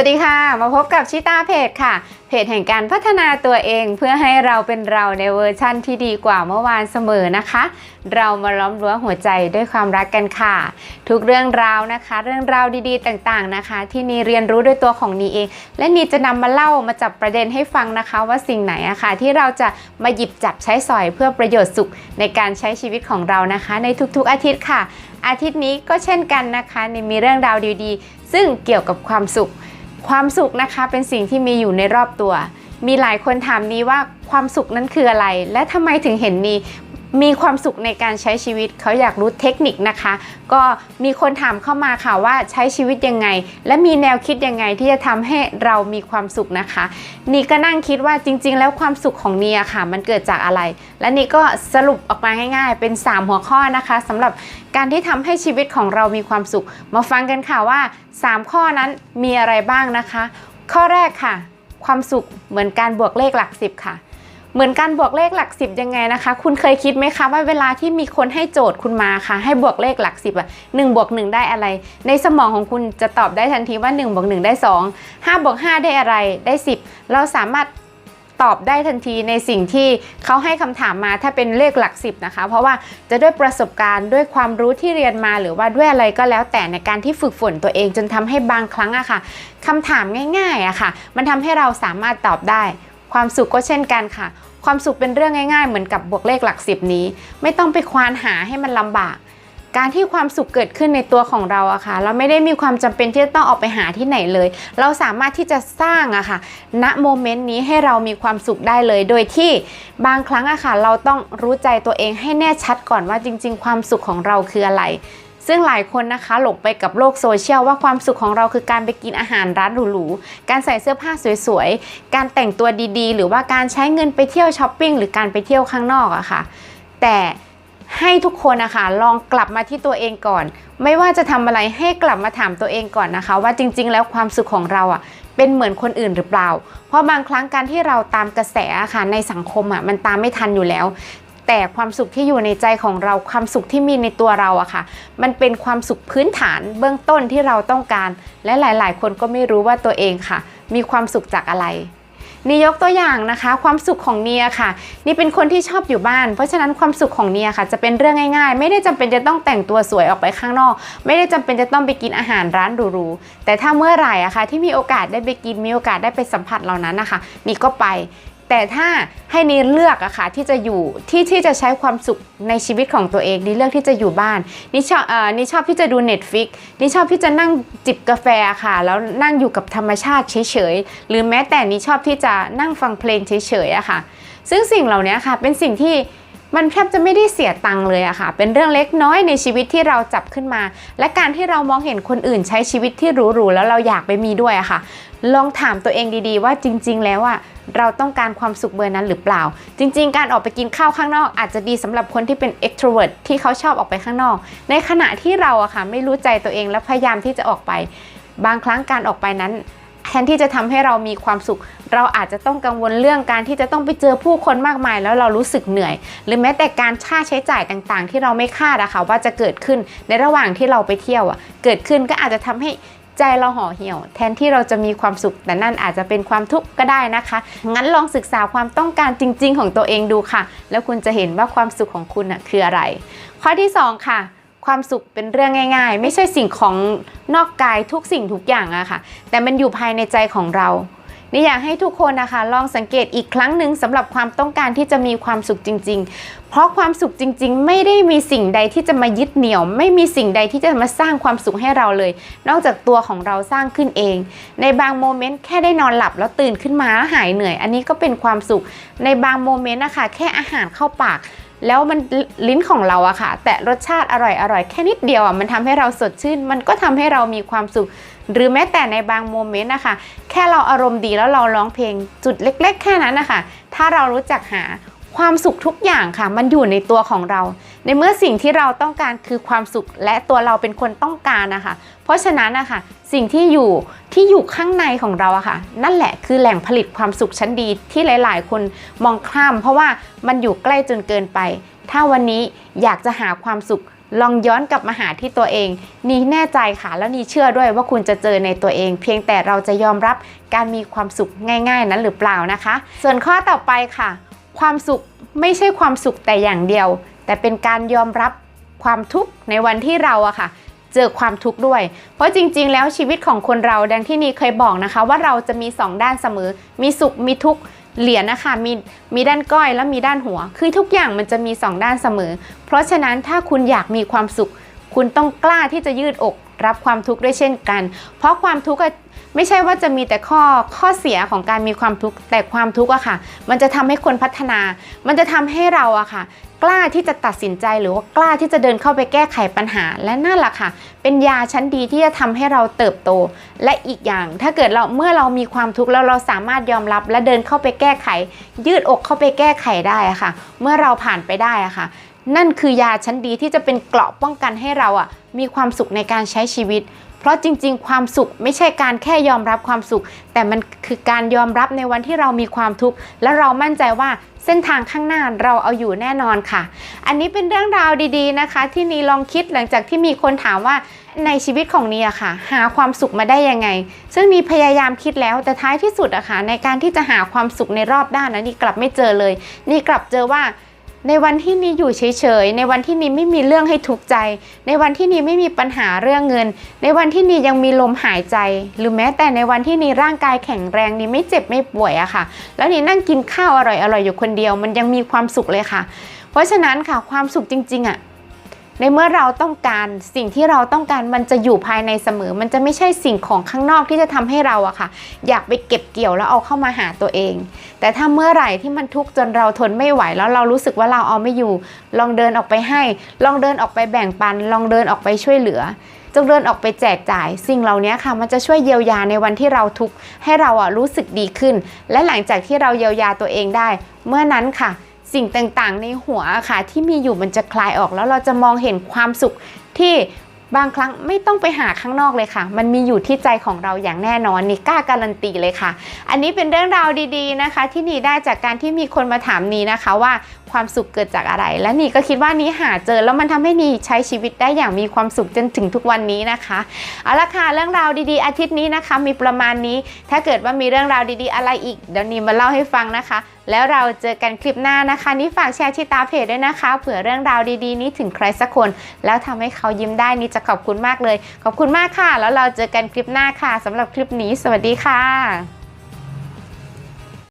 วัสดีค่ะ มาพบกับชิตาเพจค่ะ เพจแห่งการพัฒนาตัวเองเพื่อให้เราเป็นเราในเวอร์ชั่นที่ดีกว่าเมื่อวานเสมอนะคะ เรามาล้อมรั้วหัวใจด้วยความรักกันค่ะ ทุกเรื่องราวนะคะ เรื่องราวดีๆต่างๆนะคะ ที่นีเรียนรู้ด้วยตัวของนีเอง และนีจะนำมาเล่ามาจับประเด็นให้ฟังนะคะ ว่าสิ่งไหนอะค่ะที่เราจะมาหยิบจับใช้สอยเพื่อประโยชน์สุขในการใช้ชีวิตของเรานะคะ ในทุกๆอาทิตย์ค่ะ อาทิตย์นี้ก็เช่นกันนะคะนีมีเรื่องราวดีๆ ซึ่งเกี่ยวกับความสุข ความสุขนะคะเป็นสิ่งที่มีอยู่ในรอบตัว มีหลายคนถามนี้ว่าความสุขนั้นคืออะไร และทำไมถึงเห็นนี มีความสุขในการใช้ชีวิตเขาอยากรู้เทคนิคนะคะ ก็มีคนถามเข้ามาค่ะว่าใช้ชีวิตยังไง และมีแนวคิดยังไงที่จะทำให้เรามีความสุขนะคะ นี่ก็นั่งคิดว่าจริง ๆ แล้วความสุขของเนียค่ะ มันเกิดจากอะไร และนี่ก็สรุปออกมาง่าย ๆ เป็น 3 หัวข้อนะคะสำหรับการที่ทำให้ชีวิตของเรามีความสุข มาฟังกันค่ะว่า 3 ข้อนั้นมีอะไรบ้างนะคะ ข้อแรกค่ะ ความสุขเหมือนการบวกเลขหลักสิบค่ะ เหมือนการบวกเลขหลักสิบยังไงนะคะ คุณเคยคิดไหมคะว่าเวลาที่มีคนให้โจทย์คุณมาค่ะ ให้บวกเลขหลักสิบอะหนึ่งบวกหนึ่งได้อะไร ในสมองของคุณจะตอบได้ทันทีว่า1บวก1ได้ 2 5บวก5ได้อะไรได้ 10 เราสามารถตอบได้ทันทีในสิ่งที่เขาให้คำถามมาถ้าเป็นเลขหลักสิบนะคะ เพราะว่าจะด้วยประสบการณ์ด้วยความรู้ที่เรียนมาหรือว่าด้วยอะไรก็แล้วแต่ในการที่ฝึกฝนตัวเองจนทำให้บางครั้งอะค่ะคำถามง่ายๆอะค่ะ มันทำให้เราสามารถตอบได้ ความสุขก็เช่นกันค่ะ ความสุขเป็นเรื่องง่ายๆ เหมือนกับบวกเลขหลักสิบนี้ ไม่ต้องไปควานหาให้มันลำบาก การที่ความสุขเกิดขึ้นในตัวของเราอะค่ะ เราไม่ได้มีความจำเป็นที่จะต้องออกไปหาที่ไหนเลย เราสามารถที่จะสร้างอะค่ะ ณ โมเมนต์นี้ให้เรามีความสุขได้เลย โดยที่บางครั้งอะค่ะ เราต้องรู้ใจตัวเองให้แน่ชัดก่อนว่าจริง ๆ ความสุขของเราคืออะไร ซึ่งหลายคนนะคะหลงไปกับโลกโซเชียลว่าความสุขของเราคือการไปกินอาหารร้านหรูๆ การใส่เสื้อผ้าสวยๆ การแต่งตัวดีๆ หรือว่าการใช้เงินไปเที่ยวช้อปปิ้งหรือการไปเที่ยวข้างนอกอะค่ะ แต่ให้ทุกคนนะคะลองกลับมาที่ตัวเองก่อน ไม่ว่าจะทำอะไรให้กลับมาถามตัวเองก่อนนะคะ ว่าจริง ๆ แล้วความสุขของเราอะเป็นเหมือนคนอื่นหรือเปล่า เพราะบางครั้งการที่เราตามกระแสอะค่ะในสังคมอะมันตามไม่ทันอยู่แล้ว แต่ความสุขที่อยู่ในใจของเราความสุขที่มีในตัวเราอะค่ะ มันเป็นความสุขพื้นฐานเบื้องต้นที่เราต้องการ และหลาย ๆ คนก็ไม่รู้ว่าตัวเองค่ะ มีความสุขจากอะไรนี่ยกตัวอย่างนะคะ ความสุขของเนียค่ะ นี่เป็นคนที่ชอบอยู่บ้าน เพราะฉะนั้นความสุขของเนียค่ะ จะเป็นเรื่องง่ายๆ ไม่ได้จำเป็นจะต้องแต่งตัวสวยออกไปข้างนอก ไม่ได้จำเป็นจะต้องไปกินอาหารร้านหรูๆแต่ถ้าเมื่อไหร่อะค่ะที่มีโอกาสได้ไปกินมีโอกาสได้ไปสัมผัสเหล่านั้นนะคะนี่ก็ไป แต่ถ้าให้นีเลือกอะค่ะที่จะอยู่ที่ที่จะใช้ความสุขในชีวิตของตัวเองนีเลือกที่จะอยู่บ้านนี่ชอบเอ่อนี่ชอบที่จะดู Netflix นี่ชอบที่จะนั่งจิบกาแฟค่ะ แล้วนั่งอยู่กับธรรมชาติเฉยๆหรือแม้แต่นี่ชอบที่จะนั่งฟังเพลงเฉยๆอะค่ะ ซึ่งสิ่งเหล่านี้ค่ะเป็นสิ่งที่มันแทบจะไม่ได้เสียตังค์เลยอะค่ะ เป็นเรื่องเล็กน้อยในชีวิตที่เราจับขึ้นมา และการที่เรามองเห็นคนอื่นใช้ชีวิตที่หรูๆแล้วเราอยากไปมีด้วยอะค่ะ ลองถามตัวเองดีๆ ว่าจริง ๆ แล้วอะ เราต้องการความสุขเบอร์นั้นหรือเปล่า จริง ๆ การออกไปกินข้าวข้างนอกอาจจะดีสำหรับคนที่เป็น extrovert ที่เขาชอบออกไปข้างนอก ในขณะที่เราอะค่ะไม่รู้ใจตัวเองและพยายามที่จะออกไป บางครั้งการออกไปนั้นแทนที่จะทำให้เรามีความสุข เราอาจจะต้องกังวลเรื่องการที่จะต้องไปเจอผู้คนมากมาย แล้วเรารู้สึกเหนื่อย หรือแม้แต่การค่าใช้จ่ายต่างๆ ที่เราไม่คาดอะค่ะว่าจะเกิดขึ้นในระหว่างที่เราไปเที่ยวอะเกิดขึ้นก็อาจจะทำให้ ใจเราห่อเหี่ยว แทนที่เราจะมีความสุขแต่นั่นอาจจะเป็นความทุกข์ก็ได้นะคะ งั้นลองศึกษาความต้องการจริง ๆ ของตัวเองดูค่ะ แล้วคุณจะเห็นว่าความสุขของคุณอะคืออะไร ข้อที่สองค่ะความสุขเป็นเรื่องง่าย ๆ ไม่ใช่สิ่งของนอกกายทุกสิ่งทุกอย่างอะค่ะ แต่มันอยู่ภายในใจของเรา นี่อยากให้ทุกคนนะคะ ลองสังเกตอีกครั้งหนึ่งสำหรับความต้องการที่จะมีความสุขจริง ๆ เพราะความสุขจริง ๆ ไม่ได้มีสิ่งใดที่จะมายึดเหนี่ยว ไม่มีสิ่งใดที่จะมาสร้างความสุขให้เราเลย นอกจากตัวของเราสร้างขึ้นเอง ในบางโมเมนต์แค่ได้นอนหลับแล้วตื่นขึ้นมาแล้วหายเหนื่อย อันนี้ก็เป็นความสุข ในบางโมเมนต์นะคะแค่อาหารเข้าปากแล้วมันลิ้นของเราอะค่ะ แต่รสชาติอร่อยอร่อยแค่นิดเดียวอะมันทำให้เราสดชื่น มันก็ทำให้เรามีความสุข หรือแม้แต่ในบางโมเมนต์นะคะ แค่เราอารมณ์ดีแล้วเราร้องเพลงจุดเล็ก ๆ แค่นั้นนะคะถ้าเรารู้จักหาความสุขทุกอย่างค่ะ มันอยู่ในตัวของเรา ในเมื่อสิ่งที่เราต้องการคือความสุขและตัวเราเป็นคนต้องการนะคะ เพราะฉะนั้นนะคะสิ่งที่อยู่ที่อยู่ข้างในของเราอะค่ะ นั่นแหละคือแหล่งผลิตความสุขชั้นดีที่หลาย ๆ คนมองข้าม เพราะว่ามันอยู่ใกล้จนเกินไป ถ้าวันนี้อยากจะหาความสุข ลองย้อนกลับมาหาที่ตัวเอง นี่แน่ใจค่ะ แล้วนี่เชื่อด้วยว่าคุณจะเจอในตัวเอง เพียงแต่เราจะยอมรับการมีความสุขง่าย ๆ นั้นหรือเปล่านะคะ ส่วนข้อต่อไปค่ะ ความสุขไม่ใช่ความสุขแต่อย่างเดียว แต่เป็นการยอมรับความทุกข์ในวันที่เราอะค่ะเจอความทุกข์ด้วย เพราะจริงๆ แล้วชีวิตของคนเราดังที่นี่เคยบอกนะคะ ว่าเราจะมีสองด้านเสมอ มีสุขมีทุกข์ เหรียญนะคะมีมีด้านก้อยและมีด้านหัว คือทุกอย่างมันจะมีสองด้านเสมอ เพราะฉะนั้นถ้าคุณอยากมีความสุข คุณต้องกล้าที่จะยืดอก รับความทุกข์ด้วยเช่นกัน เพราะความทุกข์ไม่ใช่ว่าจะมีแต่ข้อข้อเสียของการมีความทุกข์แต่ความทุกข์อะค่ะ มันจะทำให้คนพัฒนา มันจะทำให้เราอะค่ะ กล้าที่จะตัดสินใจหรือว่ากล้าที่จะเดินเข้าไปแก้ไขปัญหา และนั่นแหละค่ะ เป็นยาชั้นดีที่จะทำให้เราเติบโต และอีกอย่าง ถ้าเกิดเราเมื่อเรามีความทุกข์แล้วเราสามารถยอมรับ และเดินเข้าไปแก้ไข ยืดอกเข้าไปแก้ไขได้อะค่ะ เมื่อเราผ่านไปได้อะค่ะ นั่นคือยาชั้นดีที่จะเป็นเกราะป้องกันให้เราอะมีความสุขในการใช้ชีวิต เพราะจริง ๆ ความสุขไม่ใช่การแค่ยอมรับความสุข แต่มันคือการยอมรับในวันที่เรามีความทุกข์และเรามั่นใจว่าเส้นทางข้างหน้าเราเอาอยู่แน่นอนค่ะ อันนี้เป็นเรื่องราวดีๆนะคะ ที่นีลองคิดหลังจากที่มีคนถามว่าในชีวิตของนีอะค่ะ หาความสุขมาได้ยังไง ซึ่งนีพยายามคิดแล้วแต่ท้ายที่สุดอะค่ะในการที่จะหาความสุขในรอบด้านนะนี่กลับไม่เจอเลยนี่กลับเจอว่า ในวันที่นี้อยู่เฉยๆ ในวันที่นี้ไม่มีเรื่องให้ทุกข์ใจ ในวันที่นี้ไม่มีปัญหาเรื่องเงิน ในวันที่นี้ยังมีลมหายใจ หรือแม้แต่ในวันที่นี้ร่างกายแข็งแรงนีไม่เจ็บไม่ป่วยอะค่ะ แล้วนี่นั่งกินข้าวอร่อยๆอยู่คนเดียว มันยังมีความสุขเลยค่ะ เพราะฉะนั้นค่ะความสุขจริงๆอะ ในเมื่อเราต้องการสิ่งที่เราต้องการมันจะอยู่ภายในเสมอ มันจะไม่ใช่สิ่งของข้างนอกที่จะทำให้เราอะค่ะ อยากไปเก็บเกี่ยวแล้วเอาเข้ามาหาตัวเอง แต่ถ้าเมื่อไหร่ที่มันทุกข์จนเราทนไม่ไหวแล้วเรารู้สึกว่าเราเอาไม่อยู่ ลองเดินออกไปให้ ลองเดินออกไปแบ่งปัน ลองเดินออกไปช่วยเหลือจงเดินออกไปแจกจ่าย สิ่งเหล่านี้ค่ะ มันจะช่วยเยียวยาในวันที่เราทุกข์ให้เราอะรู้สึกดีขึ้น และหลังจากที่เราเยียวยาตัวเองได้ เมื่อนั้นค่ะ สิ่งต่างๆ ในหัวค่ะที่มีอยู่มันจะคลายออกแล้วเราจะมองเห็นความสุขที่บางครั้งไม่ต้องไปหาข้างนอกเลยค่ะ มันมีอยู่ที่ใจของเราอย่างแน่นอนนี่กล้าการันตีเลยค่ะ อันนี้เป็นเรื่องราวดีๆนะคะ ที่นีได้จากการที่มีคนมาถามนีนะคะว่าความสุขเกิดจากอะไร และนีก็คิดว่านี้หาเจอแล้วมันทำให้นีใช้ชีวิตได้อย่างมีความสุขจนถึงทุกวันนี้นะคะเอาละค่ะเรื่องราวดีๆ อาทิตย์นี้นะคะ มีประมาณนี้ ถ้าเกิดว่ามีเรื่องราวดีๆ อะไรอีกเดี๋ยวนีมาเล่าให้ฟังนะคะ แล้วเราเจอกันคลิปหน้านะคะ นี่ฝากแชร์ที่ตาเพจด้วยนะคะ เผื่อเรื่องราวดีๆ นี้ถึงใครสักคน แล้วทำให้เขายิ้มได้นี่จะขอบคุณมากเลย ขอบคุณมากค่ะ แล้วเราเจอกันคลิปหน้าค่ะสำหรับคลิปนี้ สวัสดีค่ะ